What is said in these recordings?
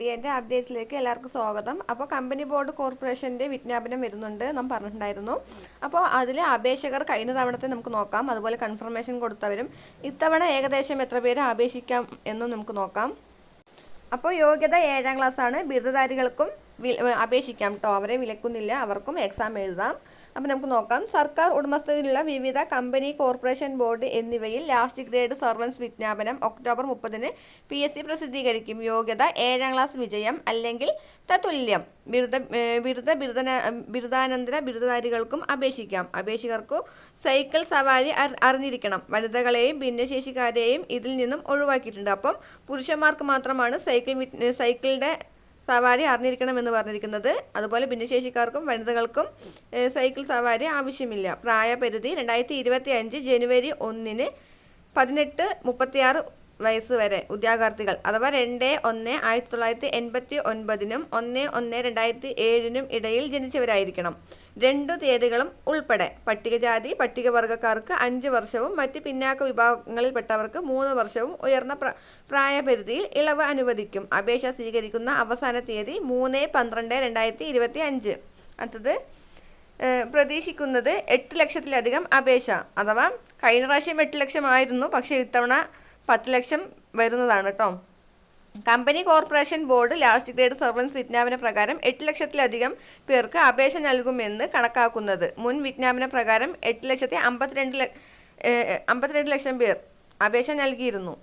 എന്റെ അപ്ഡേറ്റ്സിലേക്ക് എല്ലാവർക്കും സ്വാഗതം. അപ്പോൾ കമ്പനി ബോർഡ് കോർപ്പറേഷന്റെ വിജ്ഞാപനം വരുന്നുണ്ട് നാം പറഞ്ഞിട്ടുണ്ടായിരുന്നു. അപ്പോൾ അതിൽ അപേക്ഷകർ കഴിഞ്ഞ തവണത്തെ നമുക്ക് നോക്കാം. അതുപോലെ കൺഫർമേഷൻ കൊടുത്തവരും ഇത്തവണ ഏകദേശം എത്ര പേര് അപേക്ഷിക്കാം എന്നും നമുക്ക് നോക്കാം. അപ്പോൾ യോഗ്യത ഏഴാം ക്ലാസ്സാണ് ബിരുദധാരികൾക്കും വി- ഏ, അപേക്ഷിക്കാം കേട്ടോ അവരെ വിലക്കുന്നില്ല. അവർക്കും എക്സാം എഴുതാം. അപ്പോൾ നമുക്ക് നോക്കാം. സർക്കാർ ഉടമസ്ഥതയിലുള്ള വിവിധ കമ്പനി കോർപ്പറേഷൻ ബോർഡ് എന്നിവയിൽ ലാസ്റ്റ് ഗ്രേഡ് സർവൻസ് വിജ്ഞാപനം ഒക്ടോബർ മുപ്പതിന് പി എസ് സി പ്രസിദ്ധീകരിക്കും. യോഗ്യത ഏഴാം ക്ലാസ് വിജയം അല്ലെങ്കിൽ തത്തുല്യം. ബിരുദ ബിരുദ ബിരുദ ബിരുദന ബിരുദാനന്തര ബിരുദധാരികൾക്കും അപേക്ഷിക്കാം. അപേക്ഷകർക്കു സൈക്കിൾ സവാരി അറി- അറിഞ്ഞിരിക്കണം. വനിതകളെയും ഭിന്നശേഷിക്കാരെയും ഇതിൽ നിന്നും ഒഴിവാക്കിയിട്ടുണ്ട്. അപ്പം പുരുഷന്മാർക്ക് മാത്രമാണ് സൈക്കിൾ സൈക്കിളിന്റെ സവാരി അറിഞ്ഞിരിക്കണമെന്ന് പറഞ്ഞിരിക്കുന്നത്. അതുപോലെ ഭിന്നശേഷിക്കാർക്കും വനിതകൾക്കും സൈക്കിൾ സവാരി ആവശ്യമില്ല. പ്രായപരിധി രണ്ടായിരത്തി ഇരുപത്തി അഞ്ച് ജനുവരി ഒന്നിന് പതിനെട്ട് മുപ്പത്തിയാറ് വയസ്സ് വരെ ഉദ്യോഗാർത്ഥികൾ. അഥവാ രണ്ട് ഒന്ന് ആയിരത്തി തൊള്ളായിരത്തി എൺപത്തി ഒൻപതിനും ഒന്ന് ഒന്ന് രണ്ടായിരത്തി ഏഴിനും ഇടയിൽ ജനിച്ചവരായിരിക്കണം. രണ്ടു തീയതികളും ഉൾപ്പെടെ. പട്ടികജാതി പട്ടികവർഗക്കാർക്ക് അഞ്ച് വർഷവും മറ്റ് പിന്നാക്ക വിഭാഗങ്ങളിൽപ്പെട്ടവർക്ക് മൂന്ന് വർഷവും ഉയർന്ന പ്ര- പ്രായപരിധിയിൽ ഇളവ് അനുവദിക്കും. അപേക്ഷ സ്വീകരിക്കുന്ന അവസാന തീയതി മൂന്ന് പന്ത്രണ്ട് രണ്ടായിരത്തി ഇരുപത്തി അഞ്ച് അടുത്തത് പ്രതീക്ഷിക്കുന്നത് എട്ട് ലക്ഷത്തിലധികം അപേക്ഷ. അഥവാ കഴിഞ്ഞ പ്രാവശ്യം എട്ട് ലക്ഷമായിരുന്നു പക്ഷേ ഇത്തവണ പത്ത് ലക്ഷം വരുന്നതാണ് കേട്ടോ. Company corporation board last grade servants വിജ്ഞാപന പ്രകാരം എട്ട് ലക്ഷത്തിലധികം പേർക്ക് അപേക്ഷ നൽകുമെന്ന് കണക്കാക്കുന്നത്. മുൻ വിജ്ഞാപന പ്രകാരം എട്ട് ലക്ഷത്തി അമ്പത്തിരണ്ട് അമ്പത്തിരണ്ട് ലക്ഷം പേർ അപേക്ഷ നൽകിയിരുന്നു.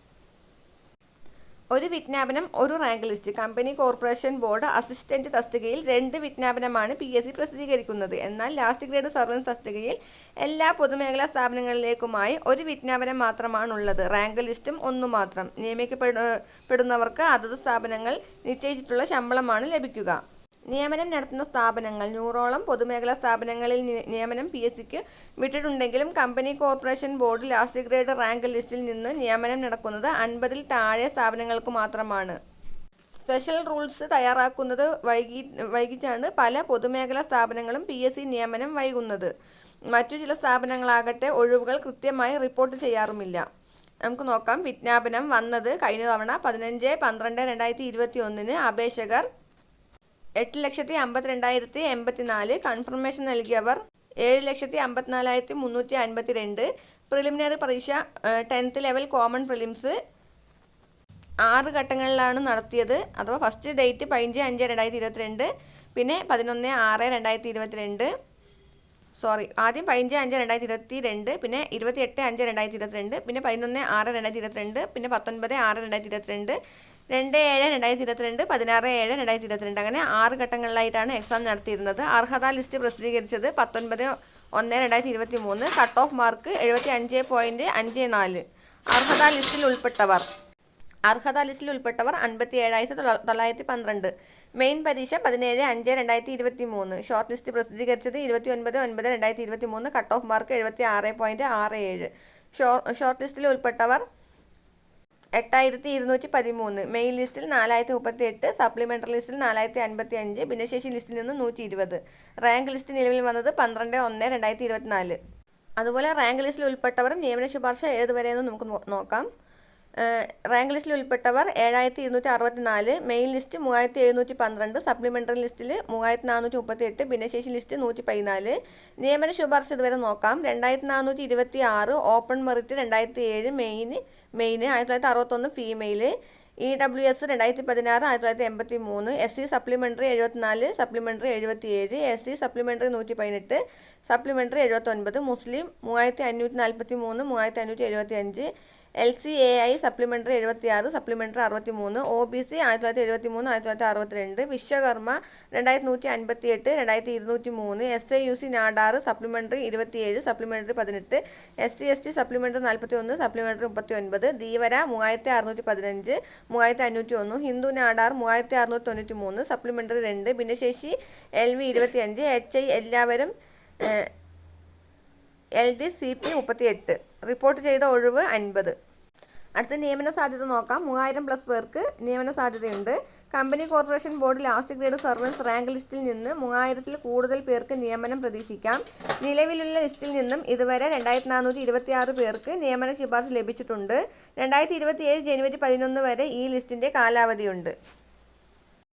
ഒരു വിജ്ഞാപനം ഒരു rank list. Company corporation board assistant തസ്തികയിൽ രണ്ട് വിജ്ഞാപനമാണ് പി എസ് സി പ്രസിദ്ധീകരിക്കുന്നത്. എന്നാൽ ലാസ്റ്റ് ഗ്രേഡ് സർവീസ് തസ്തികയിൽ എല്ലാ പൊതുമേഖലാ സ്ഥാപനങ്ങളിലേക്കുമായി ഒരു വിജ്ഞാപനം മാത്രമാണുള്ളത്. റാങ്ക് ലിസ്റ്റും ഒന്നു മാത്രം. നിയമിക്കപ്പെടുന്നവർക്ക് അതത് സ്ഥാപനങ്ങൾ നിശ്ചയിച്ചിട്ടുള്ള ശമ്പളമാണ് ലഭിക്കുക. നിയമനം നടത്തുന്ന സ്ഥാപനങ്ങൾ. നൂറോളം പൊതുമേഖലാ സ്ഥാപനങ്ങളിൽ നിയമനം പി എസ് സിക്ക് വിട്ടിട്ടുണ്ടെങ്കിലും company corporation board last grade rank ലിസ്റ്റിൽ നിന്ന് നിയമനം നടക്കുന്നത് അൻപതിൽ താഴെ സ്ഥാപനങ്ങൾക്ക് മാത്രമാണ്. സ്പെഷ്യൽ റൂൾസ് തയ്യാറാക്കുന്നത് വൈകി വൈകിച്ചാണ് പല പൊതുമേഖലാ സ്ഥാപനങ്ങളും പി എസ് സി നിയമനം വൈകുന്നത്. മറ്റു ചില സ്ഥാപനങ്ങളാകട്ടെ ഒഴിവുകൾ കൃത്യമായി റിപ്പോർട്ട് ചെയ്യാറുമില്ല. നമുക്ക് നോക്കാം. വിജ്ഞാപനം വന്നത് കഴിഞ്ഞ തവണ പതിനഞ്ച് പന്ത്രണ്ട് രണ്ടായിരത്തി ഇരുപത്തി ഒന്നിന് അപേക്ഷകർ എട്ട് ലക്ഷത്തി അമ്പത്തിരണ്ടായിരത്തി എൺപത്തിനാല് കൺഫർമേഷൻ നൽകിയവർ ഏഴ് ലക്ഷത്തി അമ്പത്തിനാലായിരത്തി മുന്നൂറ്റി അൻപത്തി രണ്ട് പ്രിലിമിനറി പരീക്ഷ ടെൻത്ത് ലെവൽ കോമൺ പ്രിലിംസ് ആറ് ഘട്ടങ്ങളിലാണ് നടത്തിയത്. അഥവാ ഫസ്റ്റ് ഡേറ്റ് പതിനഞ്ച് അഞ്ച് രണ്ടായിരത്തി ഇരുപത്തിരണ്ട് പിന്നെ പതിനൊന്ന് ആറ് രണ്ടായിരത്തി ഇരുപത്തിരണ്ട്. സോറി ആദ്യം പതിനഞ്ച് അഞ്ച് രണ്ടായിരത്തി ഇരുപത്തി രണ്ട് പിന്നെ ഇരുപത്തി എട്ട് അഞ്ച് രണ്ടായിരത്തി ഇരുപത്തിരണ്ട് പിന്നെ പതിനൊന്ന് ആറ് രണ്ടായിരത്തി ഇരുപത്തിരണ്ട് പിന്നെ പത്തൊൻപത് ആറ് രണ്ടായിരത്തി ഇരുപത്തിരണ്ട്. രണ്ട് ഏഴ് രണ്ടായിരത്തി ഇരുപത്തിരണ്ട് പതിനാറ് ഏഴ് രണ്ടായിരത്തി ഇരുപത്തിരണ്ട്. അങ്ങനെ ആറ് ഘട്ടങ്ങളിലായിട്ടാണ് എക്സാം നടത്തിയിരുന്നത്. അർഹതാ ലിസ്റ്റ് പ്രസിദ്ധീകരിച്ചത് പത്തൊൻപത് ഒന്ന് രണ്ടായിരത്തി ഇരുപത്തി മൂന്ന് കട്ട് ഓഫ് മാർക്ക് എഴുപത്തി അഞ്ച് പോയിന്റ് അഞ്ച് നാല്. അർഹതാ ലിസ്റ്റിൽ ഉൾപ്പെട്ടവർ. അർഹതാ ലിസ്റ്റിൽ ഉൾപ്പെട്ടവർ അൻപത്തി ഏഴായിരത്തി തൊള്ള- തൊള്ളായിരത്തി പന്ത്രണ്ട്. മെയിൻ പരീക്ഷ പതിനേഴ് അഞ്ച് രണ്ടായിരത്തി ഇരുപത്തി മൂന്ന് ഷോർട്ട് ലിസ്റ്റ് പ്രസിദ്ധീകരിച്ചത് ഇരുപത്തി ഒൻപത് ഒൻപത് രണ്ടായിരത്തി ഇരുപത്തി മൂന്ന് കട്ട് ഓഫ് മാർക്ക് എഴുപത്തി ആറ് പോയിന്റ് ആറ് ഏഴ് ഷോ ഷോർട്ട് ലിസ്റ്റിൽ ഉൾപ്പെട്ടവർ എട്ടായിരത്തി ഇരുന്നൂറ്റി പതിമൂന്ന് മെയിൻ ലിസ്റ്റിൽ നാലായിരത്തി മുപ്പത്തി എട്ട് സപ്ലിമെന്ററി ലിസ്റ്റിൽ നാലായിരത്തി അൻപത്തി അഞ്ച് ഭിന്നശേഷി ലിസ്റ്റിൽ നിന്ന് നൂറ്റി ഇരുപത് റാങ്ക് ലിസ്റ്റ് നിലവിൽ വന്നത് പന്ത്രണ്ട് ഒന്ന് രണ്ടായിരത്തി ഇരുപത്തിനാല് അതുപോലെ റാങ്ക് ലിസ്റ്റിൽ ഉൾപ്പെട്ടവരും നിയമന ശുപാർശ ഏതുവരെയെന്ന് നമുക്ക് നോക്കാം. റാങ്ക് ലിസ്റ്റിൽ ഉൾപ്പെട്ടവർ ഏഴായിരത്തി ഇരുന്നൂറ്റി അറുപത്തി നാല് മെയിൻ ലിസ്റ്റ് മൂവായിരത്തി എഴുന്നൂറ്റി പന്ത്രണ്ട് സപ്ലിമെന്ററി ലിസ്റ്റിൽ മൂവായിരത്തി നാനൂറ്റി മുപ്പത്തി എട്ട് ഭിന്നശേഷി ലിസ്റ്റ് നൂറ്റി പതിനാല് നിയമന ശുപാർശ ഇതുവരെ നോക്കാം. രണ്ടായിരത്തി നാനൂറ്റി ഇരുപത്തി ആറ് ഓപ്പൺ മെറിറ്റ് രണ്ടായിരത്തി ഏഴ് മെയിൻ മെയിൻ ആയിരത്തി തൊള്ളായിരത്തി അറുപത്തൊന്ന് ഫീമെയിൽ ഇ ഡബ്ല്യു എസ് രണ്ടായിരത്തി പതിനാറ് ആയിരത്തി തൊള്ളായിരത്തി എൺപത്തി മൂന്ന് എസ് സി സപ്ലിമെന്ററി എഴുപത്തിനാല് സപ്ലിമെന്ററി എഴുപത്തി ഏഴ് എസ് സി സപ്ലിമെന്ററി നൂറ്റി പതിനെട്ട് സപ്ലിമെന്ററി എഴുപത്തൊൻപത് മുസ്ലിം മൂവായിരത്തി അഞ്ഞൂറ്റി നാൽപ്പത്തി മൂന്ന് മൂവായിരത്തി അഞ്ഞൂറ്റി എഴുപത്തി അഞ്ച് L C A I supplementary എഴുപത്തി ആറ് സപ്ലിമെന്ററി അറുപത്തി മൂന്ന് ഒ ബി സി ആയിരത്തി തൊള്ളായിരത്തി എഴുപത്തി മൂന്ന് ആയിരത്തി തൊള്ളായിരത്തി അറുപത്തിരണ്ട് വിശ്വകർമ്മ രണ്ടായിരത്തി നൂറ്റി അൻപത്തി എട്ട് രണ്ടായിരത്തി ഇരുന്നൂറ്റി മൂന്ന് എസ് എ യു സി നാടാറ് സപ്ലിമെന്ററി ഇരുപത്തിയേഴ് സപ്ലിമെന്ററി പതിനെട്ട് S C S T supplementary നാൽപ്പത്തി ഒന്ന് സപ്ലിമെന്ററി മുപ്പത്തി ഒൻപത് ധീവര മൂവായിരത്തി അറുന്നൂറ്റി പതിനഞ്ച് മൂവായിരത്തി അഞ്ഞൂറ്റി ഒന്ന് ഹിന്ദു നാടാർ മൂവായിരത്തി അറുന്നൂറ്റി തൊണ്ണൂറ്റി മൂന്ന് സപ്ലിമെന്ററി രണ്ട് ഭിന്നശേഷി എൽ വി ഇരുപത്തിയഞ്ച് എച്ച് ഐ എല്ലാവരും എൽ ഡി സി പി മുപ്പത്തി എട്ട് റിപ്പോർട്ട് ചെയ്ത ഒഴിവ് അൻപത്. അടുത്ത നിയമന സാധ്യത നോക്കാം. മൂവായിരം പ്ലസ് പേർക്ക് നിയമന സാധ്യതയുണ്ട്. Company corporation board last grade service rank ലിസ്റ്റിൽ നിന്ന് മൂവായിരത്തിൽ കൂടുതൽ പേർക്ക് നിയമനം പ്രതീക്ഷിക്കാം. നിലവിലുള്ള ലിസ്റ്റിൽ നിന്നും ഇതുവരെ രണ്ടായിരത്തി നാനൂറ്റി ഇരുപത്തി ആറ് പേർക്ക് നിയമന ശുപാർശ ലഭിച്ചിട്ടുണ്ട്. രണ്ടായിരത്തി ഇരുപത്തി ഏഴ് ജനുവരി പതിനൊന്ന് വരെ ഈ ലിസ്റ്റിന്റെ കാലാവധിയുണ്ട്.